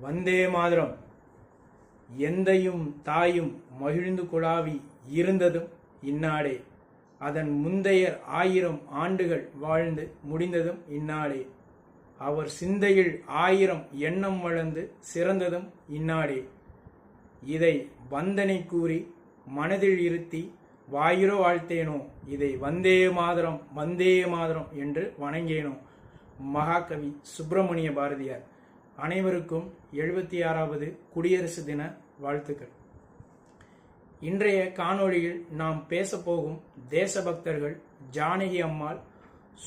வந்தே மாதரம். எந்தையும் தாயும் மகிழ்ந்து குழாவி இருந்ததும் இந்நாடே அதன் முந்தையர் ஆயிரம் ஆண்டுகள் வாழ்ந்து முடிந்ததும் இந்நாடே அவர் சிந்தையில் ஆயிரம் எண்ணம் வளர்ந்து சிறந்ததும் இந்நாடே இதை வந்தனை கூறி மனதில் இருத்தி வாயிரோ வாழ்த்தேனோ இதை வந்தே மாதரம் வந்தே மாதரம் என்று வணங்கேனோ மகாகவி சுப்பிரமணிய பாரதியார். அனைவருக்கும் எழுபத்தி ஆறாவது குடியரசு தின வாழ்த்துக்கள். இன்றைய காணொளியில் நாம் பேசப்போகும் தேசபக்தர்கள் ஜானகி அம்மாள்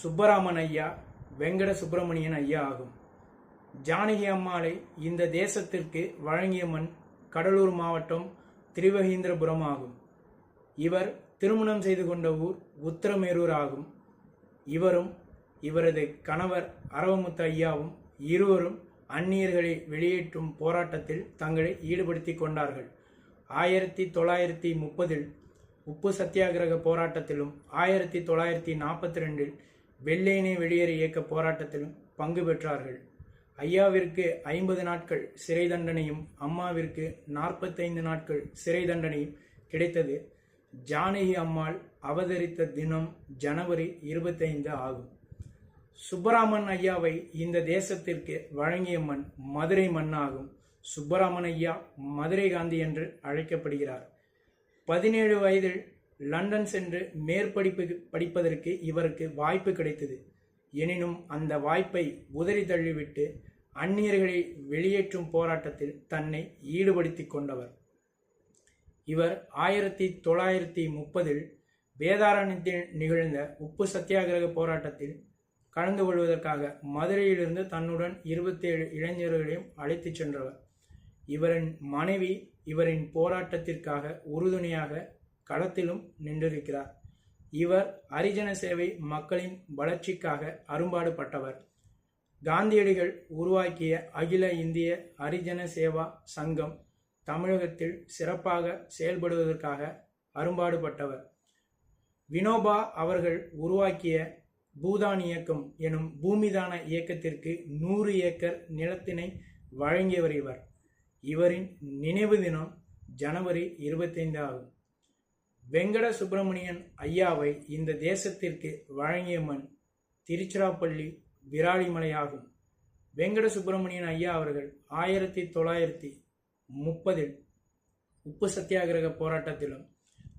சுப்பராமன் ஐயா வெங்கட சுப்பிரமணியன் ஐயா ஆகும். ஜானகி அம்மாளை இந்த தேசத்திற்கு வழங்கிய மண் கடலூர் மாவட்டம் திருவகீந்திரபுரம் ஆகும். இவர் திருமணம் செய்து கொண்ட ஊர் உத்தரமேரூர் ஆகும். இவரும் இவரது கணவர் அரவமுத்து ஐயாவும் இருவரும் அந்நியர்களை வெளியேற்றும் போராட்டத்தில் தங்களை ஈடுபடுத்திக் கொண்டார்கள். ஆயிரத்தி தொள்ளாயிரத்தி முப்பதில் உப்பு சத்தியாகிரக போராட்டத்திலும் ஆயிரத்தி தொள்ளாயிரத்தி நாற்பத்தி ரெண்டில் வெள்ளையினை வெளியேறு இயக்க போராட்டத்திலும் பங்கு பெற்றார்கள். ஐயாவிற்கு ஐம்பது நாட்கள் சிறை தண்டனையும் அம்மாவிற்கு நாற்பத்தைந்து நாட்கள் சிறை தண்டனையும் கிடைத்தது. ஜானகி அம்மாள் அவதரித்த தினம் ஜனவரி இருபத்தைந்து ஆகும். சுப்பராமன் ஐயாவை இந்த தேசத்திற்கு வழங்கிய மண் மதுரை மண்ணாகும். சுப்பராமன் ஐயா மதுரை காந்தி என்று அழைக்கப்படுகிறார். பதினேழு வயதில் லண்டன் சென்று மேற்படிப்பு படிப்பதற்கு இவருக்கு வாய்ப்பு கிடைத்தது. எனினும் அந்த வாய்ப்பை உதறி தள்ளிவிட்டு அந்நியர்களை வெளியேற்றும் போராட்டத்தில் தன்னை ஈடுபடுத்திக் கொண்டவர். இவர் ஆயிரத்தி தொள்ளாயிரத்தி முப்பதில் வேதாரண்யத்தில் நிகழ்ந்த உப்பு சத்தியாகிரக போராட்டத்தில் கலந்து கொள்வதற்காக மதுரையிலிருந்து தன்னுடன் இருபத்தேழு இளைஞர்களையும் அழைத்துச் சென்றவர். இவரின் மனைவி இவரின் போராட்டத்திற்காக உறுதுணையாக களத்திலும் நின்றிருக்கிறார். இவர் ஹரிஜன சேவை மக்களின் வளர்ச்சிக்காக அரும்பாடுபட்டவர். காந்தியடிகள் உருவாக்கிய அகில இந்திய ஹரிஜன சேவா சங்கம் தமிழகத்தில் சிறப்பாக செயல்படுவதற்காக அரும்பாடுபட்டவர். வினோபா அவர்கள் உருவாக்கிய பூதான் இயக்கம் எனும் பூமிதான இயக்கத்திற்கு நூறு ஏக்கர் நிலத்தினை வழங்கியவர் இவர். இவரின் நினைவு தினம் ஜனவரி இருபத்தைந்து ஆகும். வெங்கட சுப்பிரமணியன் ஐயாவை இந்த தேசத்திற்கு வழங்கிய மண் திருச்சிராப்பள்ளி விராலிமலை ஆகும். வெங்கட சுப்பிரமணியன் ஐயா அவர்கள் ஆயிரத்தி தொள்ளாயிரத்தி முப்பதில் உப்பு சத்தியாகிரக போராட்டத்திலும்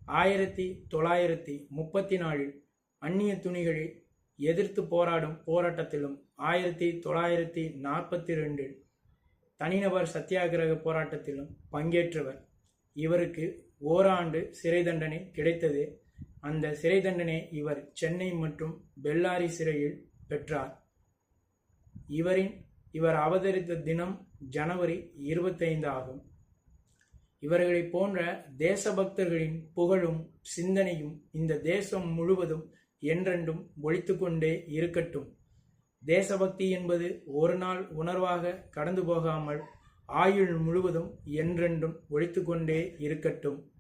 ஆயிரத்தி தொள்ளாயிரத்தி முப்பத்தி நாலில் அந்நிய துணிகளில் எதிர்த்து போராடும் போராட்டத்திலும் ஆயிரத்தி தொள்ளாயிரத்தி நாற்பத்தி ரெண்டில் தனிநபர் சத்தியாகிரக போராட்டத்திலும் பங்கேற்றவர். இவருக்கு ஓராண்டு சிறை தண்டனை கிடைத்தது. அந்த சிறை தண்டனை இவர் சென்னை மற்றும் பெல்லாரி சிறையில் பெற்றார். இவரின் இவர் அவதரித்த தினம் ஜனவரி இருபத்தைந்து ஆகும். இவர்களை போன்ற தேசபக்தர்களின் புகழும் சிந்தனையும் இந்த தேசம் முழுவதும் என்றென்றும் ஒழித்துக்கொண்டே இருக்கட்டும். தேசபக்தி என்பது ஒரு நாள் உணர்வாக கடந்து போகாமல் ஆயுள் முழுவதும் என்றென்றும் ஒழித்துக்கொண்டே இருக்கட்டும்.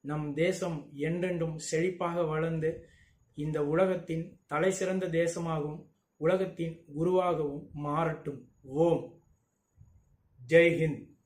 நம் தேசம் என்றென்றும் செழிப்பாக வளர்ந்து இந்த உலகத்தின் தலை சிறந்த தேசமாகவும் உலகத்தின் குருவாகவும் மாறட்டும். ஓம். ஜெய்ஹிந்த்